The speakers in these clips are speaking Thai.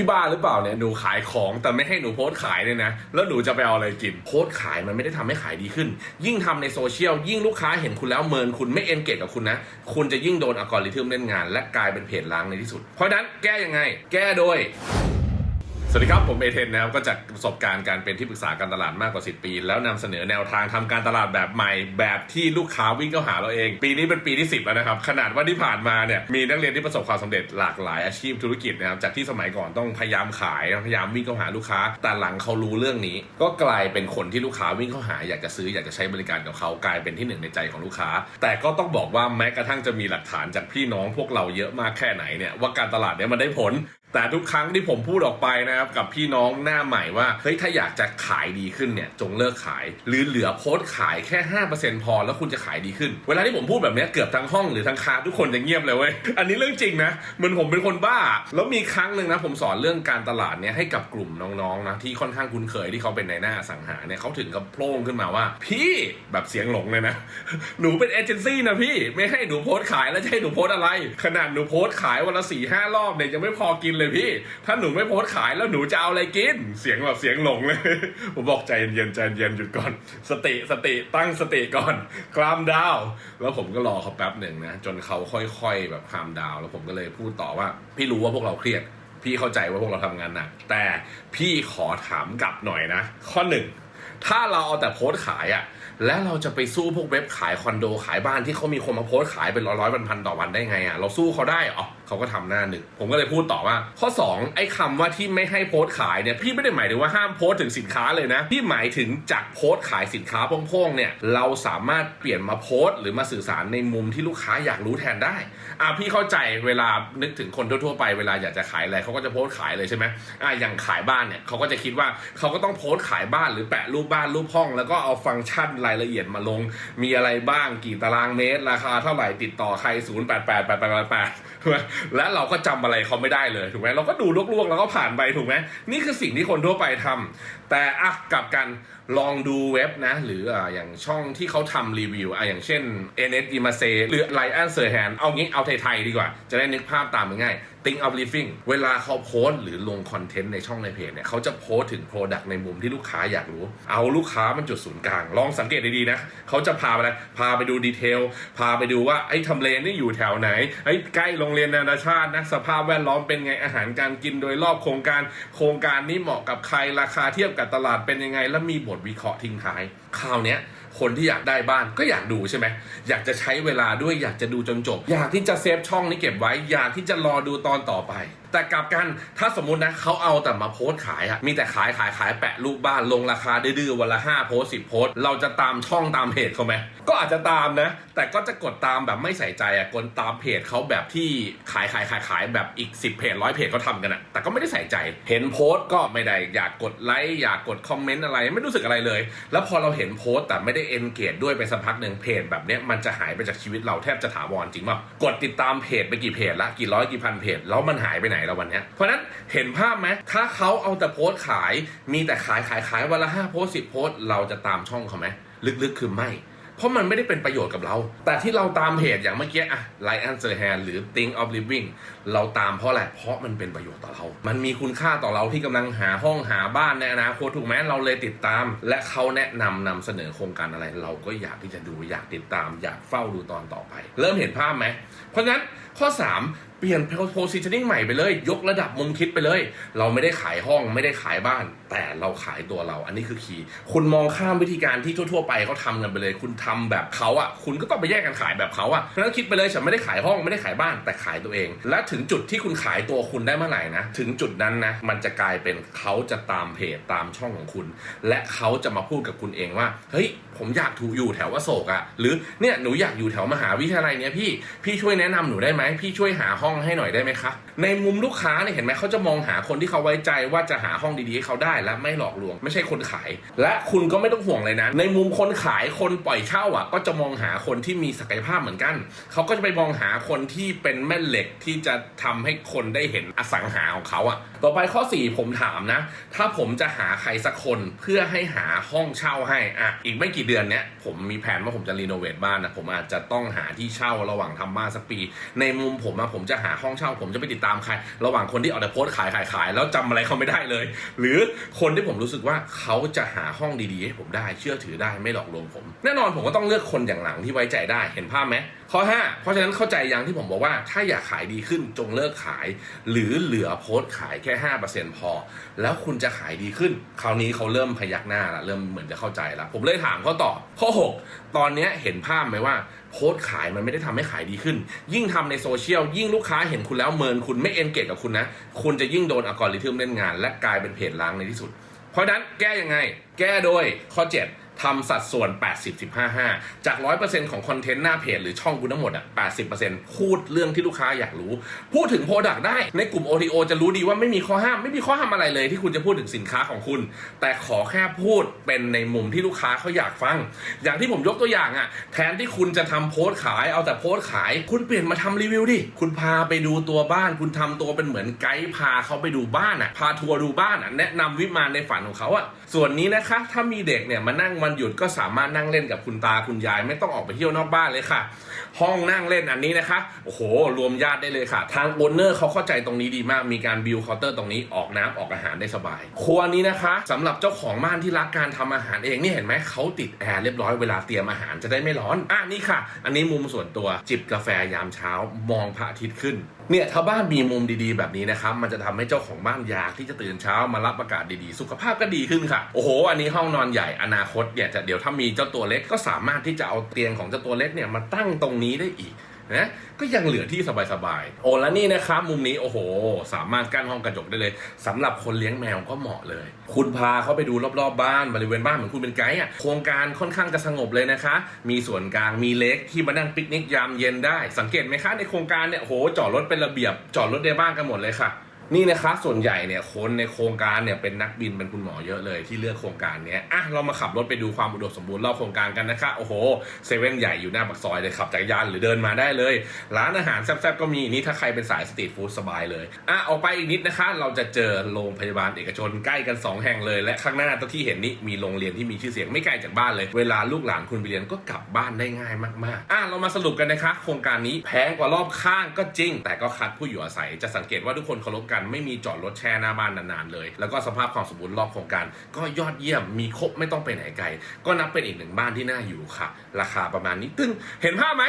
พี่บ้าหรือเปล่าเนี่ยหนูขายของแต่ไม่ให้หนูโพสต์ขายเนี่ยนะ แล้วหนูจะไปเอาอะไรกิน โพสต์ขายมันไม่ได้ทำให้ขายดีขึ้น ยิ่งทำในโซเชียล ยิ่งลูกค้าเห็นคุณแล้วเมินคุณไม่เอนเกจกับคุณนะ คุณจะยิ่งโดนอัลกอริทึมเล่นงาน และกลายเป็นเพจล้างในที่สุด เพราะฉะนั้นแก้ยังไง แก้โดย สวัสดีครับ ผมเอเทนนะครับ ก็จากประสบการณ์การเป็นที่ปรึกษาการตลาดมากกว่า 10 ปี แล้วนำเสนอแนวทางทำการตลาดแบบใหม่ แบบที่ลูกค้าวิ่งเข้าหาเราเอง ปีนี้เป็นปีที่ 10 แล้วนะครับ ขนาดว่าที่ผ่านมาเนี่ยมีนักเรียนที่ประสบความสำเร็จหลากหลายอาชีพธุรกิจนะครับจากที่สมัยก่อนต้องพยายามขายพยายามวิ่งเข้าหาลูกค้า แต่หลังเขารู้เรื่องนี้ ก็กลายเป็นคนที่ลูกค้าวิ่งเข้าหา อยากจะซื้ออยากจะใช้บริการกับเขากลายเป็นที่หนึ่งในใจของลูกค้า แต่ก็ต้องบอกว่าแม้กระทั่งจะมีหลักฐานจากพี่น้องพวกเราเยอะมากแค่ไหนเนี่ยว่าการตลาดเนี่ยมันได้ผล แต่ทุกครั้งที่ผมพูดออกไปนะครับกับพี่น้องหน้าใหม่ว่าเฮ้ยถ้าอยากจะขายดีขึ้นเนี่ยจงเลิกขาย หรือเหลือโพสขายแค่ 5%พอแล้วคุณจะขายดีขึ้น เวลาที่ผมพูดแบบนี้เกือบทั้งห้องหรือทั้งคาทุกคนจะเงียบเลยเว้ยอันนี้เรื่องจริงนะเหมือนผมเป็นคนบ้า แล้วมีครั้งหนึ่งนะผมสอนเรื่องการตลาดเนี่ยให้กับกลุ่มน้องๆนะที่ค่อนข้างคุ้นเคยที่เขาเป็นในหน้าสังหาเนี่ยเขาถึงกับโพล่งขึ้นมาว่า พี่แบบเสียงหลงเลยนะหนูเป็นเอเจนซี่นะพี่ไม่ให้หนูโพสขายแล้วจะให้หนูโพสอะไร ขนาดหนูโพสขายวันละสี่ห้ารอบเนี่ยยังไม่พอกินเลยพี่ ถ้าหนูไม่โพสขายแล้วหนูจะเอาอะไรกิน เสียงแบบเสียงหลงเลย ผมบอกใจเย็นใจเย็นหยุดก่อน สติสติตั้งสติก่อนคลามดาว แล้วผมก็รอเขาแป๊บหนึ่งนะ จนเขาค่อยๆแบบคลามดาว แล้วผมก็เลยพูดต่อว่า พี่รู้ว่าพวกเราเครียด พี่เข้าใจว่าพวกเราทำงานหนัก แต่พี่ขอถามกลับหน่อยนะ ข้อหนึ่งถ้าเราเอาแต่โพสขายอะ แล้วเราจะไปสู้พวกเว็บขายคอนโดขายบ้านที่เขามีคนมาโพสต์ขายเป็นร้อยร้อยๆพันต่อวันได้ไงอะเราสู้เขาได้เหรอเขาก็ทำหน้าหนึ่งผมก็เลยพูดต่อว่า ข้อ 2 ไอ้คำว่าที่ไม่ให้โพสต์ขายเนี่ยพี่ไม่ได้หมายถึงว่าห้ามโพสต์ถึงสินค้าเลยนะพี่หมายถึงจากโพสต์ขายสินค้าพ่งๆเนี่ยเราสามารถเปลี่ยนมาโพสต์ หรือมาสื่อสารในมุมที่ลูกค้าอยากรู้แทนได้อะพี่เข้าใจเวลานึกถึงคนทั่วๆไปเวลาอยากจะขายอะไรเขาก็จะโพสต์ขายเลยใช่ไหมอะอย่างขายบ้านเนี่ยเขาก็จะคิดว่าเขาก็ต้องโพสต์ขายบ้านหรือแปะรูปบ้านรูปห้อง แล้วก็เอาฟังก์ชันรายละเอียดมาลง มีอะไรบ้างกี่ตารางเมตร ราคาเท่าไหร่ติดต่อใคร 0 8 8 8 8 8 8 ถูกไหมและเราก็จำอะไรเขาไม่ได้เลยถูกไหมเราก็ดูลวกๆ แล้วก็ผ่านไปถูกไหมนี่คือสิ่งที่คนทั่วไปทำแต่อะกลับกันลองดูเว็บนะ หรืออะอย่างช่องที่เขาทำรีวิวอะอย่างเช่น n s i m a s e หรือ l i a n s e r h a n เอางี้เอาไทยๆดีกว่า จะได้นึกภาพตามง่ายๆ Think of Living เวลาเขาโพสหรือลงคอนเทนต์ในช่องในเพจเนี่ยเขาจะโพสถึง Product ในมุมที่ลูกค้าอยากรู้ เอาลูกค้ามันจุดศูนย์กลาง ลองสังเกตดีๆนะเขาจะพาไปอะพาไปดูดีเทลพาไปดูว่าไอ้ทำเลนี่อยู่แถวไหนไอ้ใกล้โรงเรียนนานาชาตินะสภาพแวดล้อมเป็นไงอาหารการกินโดยรอบโครงการ โครงการนี้เหมาะกับใครราคาเทียบกับตลาดเป็นยังไง และมีบทวิเคราะห์ทิ้งท้ายคราวนี้คนที่อยากได้บ้านก็อยากดูใช่ไหมอยากจะใช้เวลาด้วยอยากจะดูจนจบ อยากที่จะเซฟช่องนี้เก็บไว้ อยากที่จะรอดูตอนต่อไป แต่กลับกันถ้าสมมุตินะเขาเอาแต่มาโพสขายอะมีแต่ขายขายขายแปะรูปบ้านลงราคาดื้อๆวันละ5โพสต์10โพสเราจะตามช่องตามเพจเขาไหมก็อาจจะตามนะ แต่ก็จะกดตามแบบไม่ใส่ใจอะกดตามเพจเขาแบบที่ขายขายขายขายแบบอีก 10 เพจร้อยเพจเขาทำกันอะแต่ก็ไม่ได้ใส่ใจ เห็นโพสก็ไม่ได้อยากกดไลค์อยากกดคอมเมนต์อะไร ไม่รู้สึกอะไรเลย แล้วพอเราเห็นโพสแต่ไม่ได้เอนเกจด้วยไปสักพักหนึ่งเพจแบบเนี้ยมันจะหายไปจากชีวิตเราแทบจะถาวรจริงป่ะกดติดตามเพจไปกี่เพจละกี่ร้อยกี่พันเพจแล้วมันหายไปไหนแล้ววันเนี้เพราะนั้นเห็นภาพไหมถ้าเขาเอาแต่โพสต์ขาย มีแต่ขายขายขายวันละห้าโพสต์สิบโพสต์เราจะตามช่องเขาไหมลึกๆคือไม่ เพราะมันไม่ได้เป็นประโยชน์กับเรา แต่ที่เราตามเพจอย่างเมื่อกี้อะ l i a n s e r h a n หรือ Think of Living เราตามเพราะอะไรเพราะมันเป็นประโยชน์ต่อเรา มันมีคุณค่าต่อเราที่กำลังหาห้องหาบ้านในอนาคตถูกไหมเราเลยติดตาม และเขาแนะนำนำเสนอโครงการอะไร เราก็อยากที่จะดูอยากติดตาม อยากเฝ้าดูตอนต่อไป เริ่มเห็นภาพไหมเพราะฉะนั้นข้อ 3 เปลี่ยน positioning ใหม่ไปเลย ยกระดับมุมคิดไปเลย เราไม่ได้ขายห้องไม่ได้ขายบ้าน แต่เราขายตัวเรา อันนี้คือคีย์คุณมองข้ามวิธีการที่ทั่ว ๆ ไปเขาทำกันไปเลย คุณทำแบบเขาอะคุณก็ต้องไปแยกกันขายแบบเขาอะเพราะฉะนั้นคิดไปเลยฉันไม่ได้ขายห้องไม่ได้ขายบ้านแต่ขายตัวเอง และถึงจุดที่คุณขายตัวคุณได้เมื่อไหร่นะถึงจุดนั้นนะมันจะกลายเป็นเขาจะตามเพจตามช่องของคุณ และเขาจะมาพูดกับคุณเองว่าเฮ้ยผมอยากถูกอยู่แถวอโศกอะหรือเนี่ยหนูอยากอยู่แถวมหาวิทยาลัยเนี้ยพี่พี่ช่วยแนะนำหนูได้ไหมพี่ช่วยหาห้องให้หน่อยได้ไหมคะในมุมลูกค้าเนี่ยเห็นไหมเขาจะมองหาคนที่เขาไว้ใจว่าจะหาห้องดีๆให้เขาได้และไม่หลอกลวง ไม่ใช่คนขาย และคุณก็ไม่ต้องห่วงเลยนะ ในมุมคนขายคนปล่อยเช่าอะ ก็จะมองหาคนที่มีศักยภาพเหมือนกัน เขาก็จะไปมองหาคนที่เป็นแม่เหล็กที่จะทำให้คนได้เห็นอสังหาของเขาอะ ต่อไปข้อ 4 ผมถามนะ ถ้าผมจะหาใครสักคนเพื่อให้หาห้องเช่าให้อะอีกไม่กี่เดือนเนี้ยผมมีแผนว่าผมจะรีโนเวทบ้านนะผมอาจจะต้องหาที่เช่าระหว่างทำบ้านสักปี ในมุมผมอะผมจะหาห้องเช่า ผมจะไปติดตามใคร ระหว่างคนที่เอาแต่โพสขายขายขายแล้วจำอะไรเขาไม่ได้เลย หรือคนที่ผมรู้สึกว่าเขาจะหาห้องดีๆให้ผมได้เชื่อถือได้ไม่หลอกลวงผม แน่นอนผมก็ต้องเลือกคนอย่างหลังที่ไว้ใจได้เห็นภาพไหมข้อ 5 เพราะฉะนั้นเข้าใจยังที่ผมบอกว่าถ้าอยากขายดีขึ้นจงเลิกขาย หรือเหลือโพสต์ขายแค่ 5%พอ แล้วคุณจะขายดีขึ้น คราวนี้เขาเริ่มพยักหน้าละเริ่มเหมือนจะเข้าใจละผมเลยถามเขาต่อข้อ 6 ตอนนี้เห็นภาพไหมว่า โพสขายมันไม่ได้ทำให้ขายดีขึ้น ยิ่งทำในโซเชียล ยิ่งลูกค้าเห็นคุณแล้วเมินคุณไม่เอนเกจกับคุณนะ คุณจะยิ่งโดนอัลกอริทึมเล่นงาน และกลายเป็นเพจล้างในที่สุด เพราะฉะนั้นแก้ยังไง แก้โดยข้อ 7 ทำสัดส่วน 80 15 5 จาก 100%ของคอนเทนต์หน้าเพจหรือช่องคุณทั้งหมดอะ 80%พูดเรื่องที่ลูกค้าอยากรู้ พูดถึงโปรดักต์ได้ ในกลุ่ม OTO จะรู้ดีว่าไม่มีข้อห้าม ไม่มีข้อห้ามอะไรเลยที่คุณจะพูดถึงสินค้าของคุณ แต่ขอแค่พูดเป็นในมุมที่ลูกค้าเขาอยากฟัง อย่างที่ผมยกตัวอย่างอะ แทนที่คุณจะทำโพสต์ขายเอาแต่โพสต์ขาย คุณเปลี่ยนมาทำรีวิวดิ คุณพาไปดูตัวบ้าน คุณทำตัวเป็นเหมือนไกด์พาเขาไปดูบ้านอะ พาทัวร์ดูบ้านอะ แนะนำวิมานในฝันของเขาอะ ส่วนนี้นะคะ ถ้ามีเด็กเนี่ยมานั่งวันหยุดก็สามารถนั่งเล่นกับคุณตาคุณยายไม่ต้องออกไปเที่ยวนอกบ้านเลยค่ะ ห้องนั่งเล่นอันนี้นะคะโอ้โห รวมญาติได้เลยค่ะ ทางโอนเนอร์เขาเข้าใจตรงนี้ดีมากมีการบิวเคาน์เตอร์ตรงนี้ออกน้ำออกอาหารได้สบาย ครัวนี้นะคะสำหรับเจ้าของบ้านที่รักการทำอาหารเองนี่เห็นไหมเขาติดแอร์เรียบร้อยเวลาเตรียมอาหารจะได้ไม่ร้อนอะนี่ค่ะ อันนี้มุมส่วนตัวจิบกาแฟยามเช้ามองพระอาทิตย์ขึ้น เนี่ยถ้าบ้านมีมุมดีๆแบบนี้นะครับ มันจะทำให้เจ้าของบ้านอยากที่จะตื่นเช้ามารับอากาศดีๆ สุขภาพก็ดีขึ้นค่ะ โอ้โห อันนี้ห้องนอนใหญ่อนาคตเนี่ยจะเดี๋ยวถ้ามีเจ้าตัวเล็กก็สามารถที่จะเอาเตียงของเจ้าตัวเล็กเนี่ยมาตั้งตรงนี้ได้อีก นะก็ยังเหลือที่สบายๆโอ้แล้วนี่นะครับมุมนี้โอ้โห สามารถกั้นห้องกระจกได้เลยสำหรับคนเลี้ยงแมวก็เหมาะเลย คุณพาเขาไปดูรอบๆบ้านบริเวณบ้านเหมือนคุณเป็นไกด์อะโครงการค่อนข้างจะสงบเลยนะคะ มีส่วนกลางมีเล็กที่มานั่งปิกนิกยามเย็นได้ สังเกตไหมคะในโครงการเนี่ยโอ้โหจอดรถเป็นระเบียบจอดรถในบ้านกันหมดเลยค่ะ นี่นะครับส่วนใหญ่เนี่ยคนในโครงการเนี่ยเป็นนักบินเป็นคุณหมอเยอะเลยที่เลือกโครงการเนี้ยอะเรามาขับรถไปดูความอุดมสมบูรณ์รอบโครงการกันนะคะโอ้โหเซเว่นใหญ่อยู่หน้าปากซอยเลยขับจักรยานหรือเดินมาได้เลย ร้านอาหารแซ่บๆก็มีนี่ถ้าใครเป็นสายสตรีทฟู้ดสบายเลยอะออกไปอีกนิดนะคะเราจะเจอโรงพยาบาลเอกชนใกล้กัน 2 แห่งเลย และข้างหน้าที่เห็นนี่มีโรงเรียนที่มีชื่อเสียงไม่ไกลจากบ้านเลย เวลาลูกหลานคุณไปเรียนก็กลับบ้านได้ง่ายมากๆอะเรามาสรุปกันนะคะโครงการนี้แพงกว่ารอบข้างก็จริง แต่ก็คัดผู้อยู่อาศัยจะสังเกตว่าทุกคนเคารพกันไม่มีจอดรถแช่หน้าบ้านนานๆเลย แล้วก็สภาพความสมบูรณ์รอบโครงการ ก็ยอดเยี่ยมมีครบไม่ต้องไปไหนไกล ก็นับเป็นอีกหนึ่งบ้านที่น่าอยู่ค่ะ ราคาประมาณนี้ตึ้งเห็นภาพไหม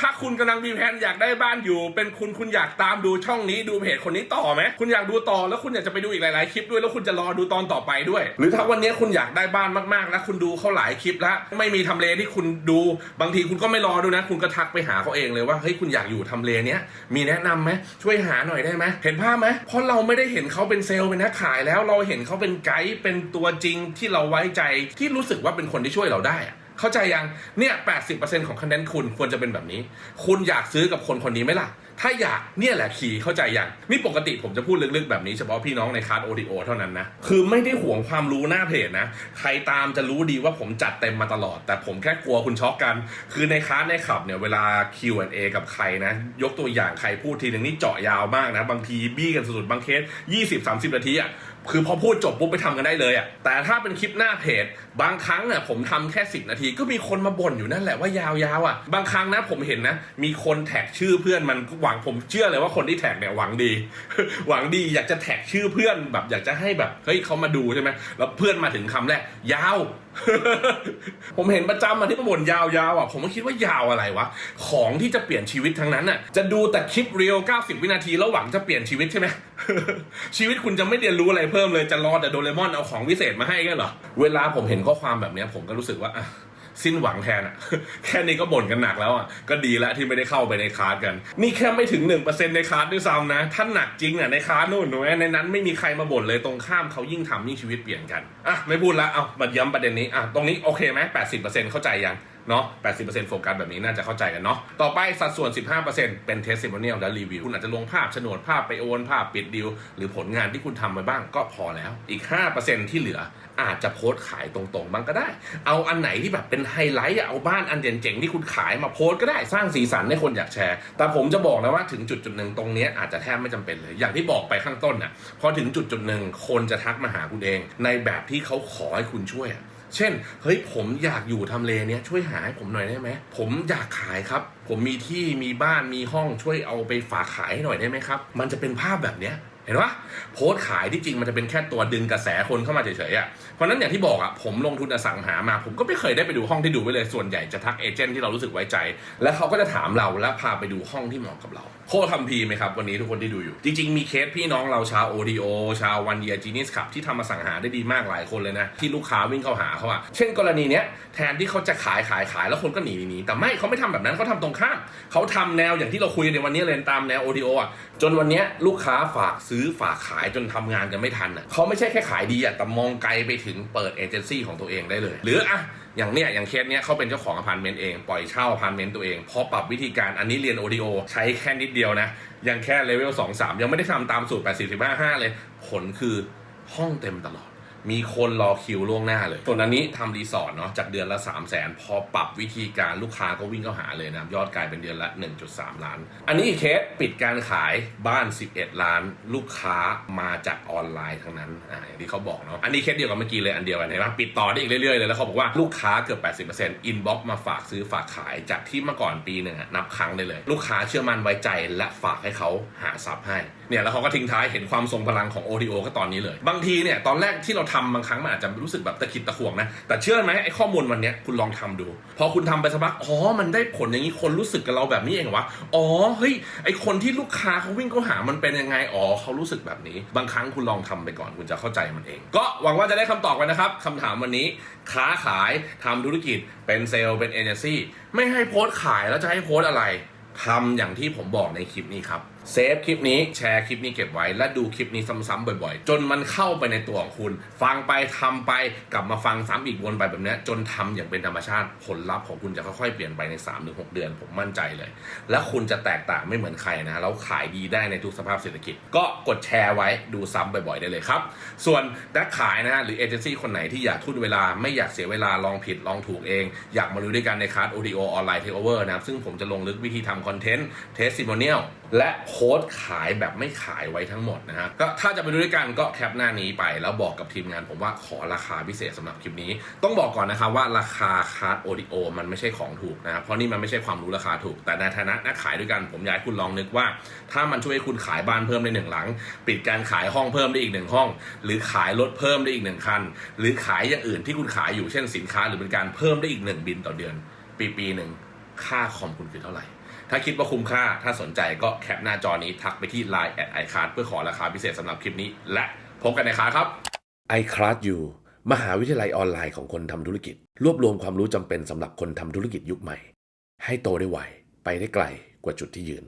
ถ้าคุณกำลังมีแผนอยากได้บ้านอยู่ เป็นคุณคุณอยากตามดูช่องนี้ดูเพจคนนี้ต่อไหมคุณอยากดูต่อแล้วคุณอยากจะไปดูอีกหลายๆคลิปด้วยแล้วคุณจะรอดูตอนต่อไปด้วย หรือถ้าวันนี้คุณอยากได้บ้านมากๆ แล้วคุณดูเขาหลายคลิปแล้ว ไม่มีทำเลที่คุณดูบางทีคุณก็ไม่รอดูนะ คุณก็ทักไปหาเขาเองเลยว่าเฮ้ยคุณอยากอยู่ทำเลเนี้ยมีแนะนำไหมช่วยหาหน่อยได้ไหมเห็นภาพไหมเพราะเราไม่ได้เห็นเขาเป็นเซลล์เป็นนักขายแล้วเราเห็นเขาเป็นไกด์เป็นตัวจริงที่เราไว้ใจที่รู้สึกว่าเป็นคนที่ช่วยเราได้ เข้าใจยังเนี่ย80%ของคะแนนคุณควรจะเป็นแบบนี้ คุณอยากซื้อกับคนคนนี้ไหมล่ะ ถ้าอยากเนี่ยแหละคีย์เข้าใจอยังนี่ปกติผมจะพูดลึกๆแบบนี้เฉพาะพี่น้องในคลาสโอ o โอเท่านั้นนะ คือไม่ได้ห่วงความรู้หน้าเพจนะ ใครตามจะรู้ดีว่าผมจัดเต็มมาตลอด แต่ผมแค่กลัวคุณช็อกกัน คือในคลาสในขับเนี่ยเวลา Q&A กับใครนะ ยกตัวอย่างใครพูดทีหนึ่งนี่เจาะยาวมากนะ บางทีบี้กันสุดๆบางเคส 20-30 นาทีอะคือพอพูดจบปุ๊บไปทำกันได้เลยอะ แต่ถ้าเป็นคลิปหน้าเพจ บางครั้งอะผมทำแค่ 10 นาทีก็มีคนมาบ่นอยู่นั่นแหละว่ายาวๆอะ บางครั้งนะผมเห็นนะ มีคนแท็กชื่อเพื่อนมันหวังผมเชื่อเลยว่าคนที่แท็กเนี่ยหวังดี หวังดีอยากจะแท็กชื่อเพื่อนแบบ อยากจะให้แบบเฮ้ยเขามาดูใช่ไหมแล้วเพื่อนมาถึงคำแรกยาว ผมเห็นประจำอะที่มาบ่นยาวๆอะผมก็คิดว่ายาวอะไรวะของที่จะเปลี่ยนชีวิตทั้งนั้นอะจะดูแต่คลิปเรียล90 วินาทีแล้วหวังจะเปลี่ยนชีวิตใช่ไหมชีวิตคุณจะไม่เรียนรู้อะไรเพิ่มเลยจะรอแต่โดเรมอนเอาของวิเศษมาให้กันเหรอเวลาผมเห็นข้อความแบบนี้ผมก็รู้สึกว่าอะ สิ้นหวังแทนอะแค่นี้ก็บ่นกันหนักแล้วอะก็ดีแล้วที่ไม่ได้เข้าไปในคลาสกัน นี่แค่ไม่ถึง 1%ในคลาสด้วยซ้ำนะ ถ้าหนักจริงอะในคลาสนู่นหนูในนั้นไม่มีใครมาบ่นเลยตรงข้ามเขายิ่งทำยิ่งชีวิตเปลี่ยนกันอะไม่พูดละเอามาย้ำประเด็นนี้อะตรงนี้โอเคไหม80%เข้าใจยัง เนาะ 80%โฟกัสแบบนี้น่าจะเข้าใจกันเนาะ ต่อไปสัดส่วน 15%เป็น testimonial และรีวิว คุณอาจจะลงภาพโฉนดภาพไปโอนภาพปิดดีลหรือผลงานที่คุณทำไปบ้างก็พอแล้ว อีก 5%ที่เหลืออาจจะโพสต์ขายตรงๆ บ้างก็ได้ เอาอันไหนที่แบบเป็นไฮไลท์เอาบ้านอันเจ๋งๆ ที่คุณขายมาโพสต์ก็ได้สร้างสีสันให้คนอยากแชร์ แต่ผมจะบอกนะว่าถึงจุดจุดหนึ่งตรงนี้อาจจะแทบไม่จำเป็นเลย อย่างที่บอกไปข้างต้นน่ะพอถึงจุดจุดหนึ่งคนจะทักมาหาคุณเอง ในแบบที่เขาขอให้คุณช่วย เช่น เฮ้ยผมอยากอยู่ทำเลเนี้ยช่วยหาให้ผมหน่อยได้ไหม ผมอยากขายครับ ผมมีที่มีบ้านมีห้องช่วยเอาไปฝากขายให้หน่อยได้ไหมครับ มันจะเป็นภาพแบบเนี้ย เห็นปะโพสต์ขายที่จริงมันจะเป็นแค่ตัวดึงกระแสคนเข้ามาเฉยๆอะเพราะนั้นอย่างที่บอกอะผมลงทุนอสังหามา ผมก็ไม่เคยได้ไปดูห้องที่ดูไว้เลยส่วนใหญ่จะทักเอเจนต์ที่เรารู้สึกไว้ใจ แล้วเขาก็จะถามเราแล้วพาไปดูห้องที่เหมาะกับเรา โคตรคัมภีไหมครับ วันนี้ทุกคนที่ดูอยู่ จริง ๆ มีเคสพี่น้องเราชาวโอดีโอชาววันเยียจีนิสขับที่ทำอสังหาได้ดีมากหลายคนเลยนะที่ลูกค้าวิ่งเข้าหาเขาอะเช่นกรณีเนี้ยแทนที่เขาจะขายขายขายแล้วคนก็หนีหนีแต่ไม่เขาไม่ทำแบบนั้นเขาทำตรงข้ามเขาทำแนวอย่างที่เราคุยในวันนี้เลยตามแนวโอดีโออะจนวันเนี้ยลูกค้าฝากซื้อื้อฝากขายจนทำงานกันไม่ทันอะเขาไม่ใช่แค่ขายดีอะแต่มองไกลไปถึงเปิดเอเจนซี่ของตัวเองได้เลย หรืออะอย่างเนี้ยอย่างเคสเนี้ยเขาเป็นเจ้าของอพาร์ตเมนต์เอง ปล่อยเช่าอพาร์ตเมนต์ตัวเองพอปรับวิธีการอันนี้เรียนโอดีโอใช้แค่นิดเดียวนะ ยังแค่เลเวล2 3ยังไม่ได้ทำตามสูตร80 15 5เลย ผลคือห้องเต็มตลอด มีคนรอคิวล่วงหน้าเลย ส่วนอันนี้ทำรีสอร์ทเนาะจากเดือนละ3 0 0แสนพอปรับวิธีการลูกค้าก็วิ่งเข้าหาเลยนะยอดกลายเป็นเดือนละ 1.3 ล้าน อันนี้อีเคสปิดการขายบ้าน 11 ล้าน ลูกค้ามาจากออนไลน์ทั้งนั้นอ่าอย่างที่เขาบอกเนาะอันนี้เคสเดียวกับเมื่อกี้เลยอันเดียวกันเห็นปะปิดต่อได้อีกเรื่อยๆเลยแล้วเขาบอกว่าลูกค้าเกือบ 80%อินบ็อกมาฝากซื้อฝากขายจากที่เมื่อก่อนปีหนึ่งนับครั้งได้เลย ลูกค้าเชื่อมั่นไว้ใจและฝากให้เขาหาทรัพย์ให้ เนี่ยแล้วเขาก็ทิ้งท้ายเห็นความทรงพลังของ ODO ก็ตอนนี้เลย บางทีเนี่ยตอนแรกที่เราทำบางครั้งมันอาจจะรู้สึกแบบตะขิดตะขวงนะ แต่เชื่อไหมไอ้ข้อมูลวันนี้คุณลองทำดู พอคุณทำไปสักพักอ๋อมันได้ผลอย่างนี้คนรู้สึกกับเราแบบนี้เองวะอ๋อเฮ้ยไอ้คนที่ลูกค้าเขาวิ่งเข้าหามันเป็นยังไงอ๋อเขารู้สึกแบบนี้ บางครั้งคุณลองทำไปก่อนคุณจะเข้าใจมันเอง ก็หวังว่าจะได้คำตอบกันนะครับคำถามวันนี้ค้าขายทำธุรกิจเป็นเซลล์เป็นเอเจนซี่ไม่ให้โพสต์ขายแล้วจะให้โพสต์อะไรทำอย่างที่ผมบอกในคลิปนี้ครับ เซฟคลิปนี้แชร์คลิปนี้เก็บไว้ และดูคลิปนี้ซ้ำๆบ่อยๆ จนมันเข้าไปในตัวของคุณ ฟังไปทำไปกลับมาฟังซ้ำอีกวนไปแบบนี้จนทำอย่างเป็นธรรมชาติผลลัพธ์ของคุณจะค่อยๆเปลี่ยนไปใน3-6หเดือน ผมมั่นใจเลย และคุณจะแตกต่างไม่เหมือนใครนะแล้วขายดีได้ในทุกสภาพเศรษฐกิจ ก็กดแชร์ไว้ดูซ้ำบ่อยๆได้เลยครับ ส่วนนักขายนะฮะหรือเอเจนซี่คนไหนที่อยากทุ่นเวลาไม่อยากเสียเวลาลองผิดลองถูกเอง อยากมาดูด้วยกันในคลาส ODO ออนไลน์เทคโอเวอร์นะครับซึ่งผมจะลงลึกวิธีทำคอนเทนต์เทส i ิ o เนียลและพสต์ขายแบบไม่ขายไว้ทั้งหมดนะฮะก็ถ้าจะไปดูด้วยกันก็แคปหน้านี้ไป แล้วบอกกับทีมงานผมว่าขอราคาพิเศษสำหรับคลิปนี้ ต้องบอกก่อนนะครับว่าราคาคาร์ด ODO มันไม่ใช่ของถูกนะครับเพราะนี่มันไม่ใช่ความรู้ราคาถูก แต่ในฐานะนักขายด้วยกันผมอยากให้คุณลองนึกว่า ถ้ามันช่วยให้คุณขายบ้านเพิ่มได้หนึ่งหลัง ปิดการขายห้องเพิ่มได้อีกหนึ่งห้อง หรือขายรถเพิ่มได้อีกหนึ่งคัน หรือขายอย่างอื่นที่คุณขายอยู่เช่นสินค้า หรือเป็นการเพิ่มได้อีกหนึ่งบินต่อเดือน ปีปีหนึ่งค่าคอมคุณคือเท่าไหร่ ถ้าคิดว่าคุ้มค่าถ้าสนใจก็แคปหน้าจอนี้ทักไปที่ Line แอดไอคาร์เพื่อขอราคาพิเศษสำหรับคลิปนี้ และพบกันในคลาสครับ iCard อยู่มหาวิทยาลัยออนไลน์ของคนทำธุรกิจ รวบรวมความรู้จำเป็นสำหรับคนทำธุรกิจยุคใหม่ ให้โตได้ไวไปได้ไกลกว่าจุดที่ยืน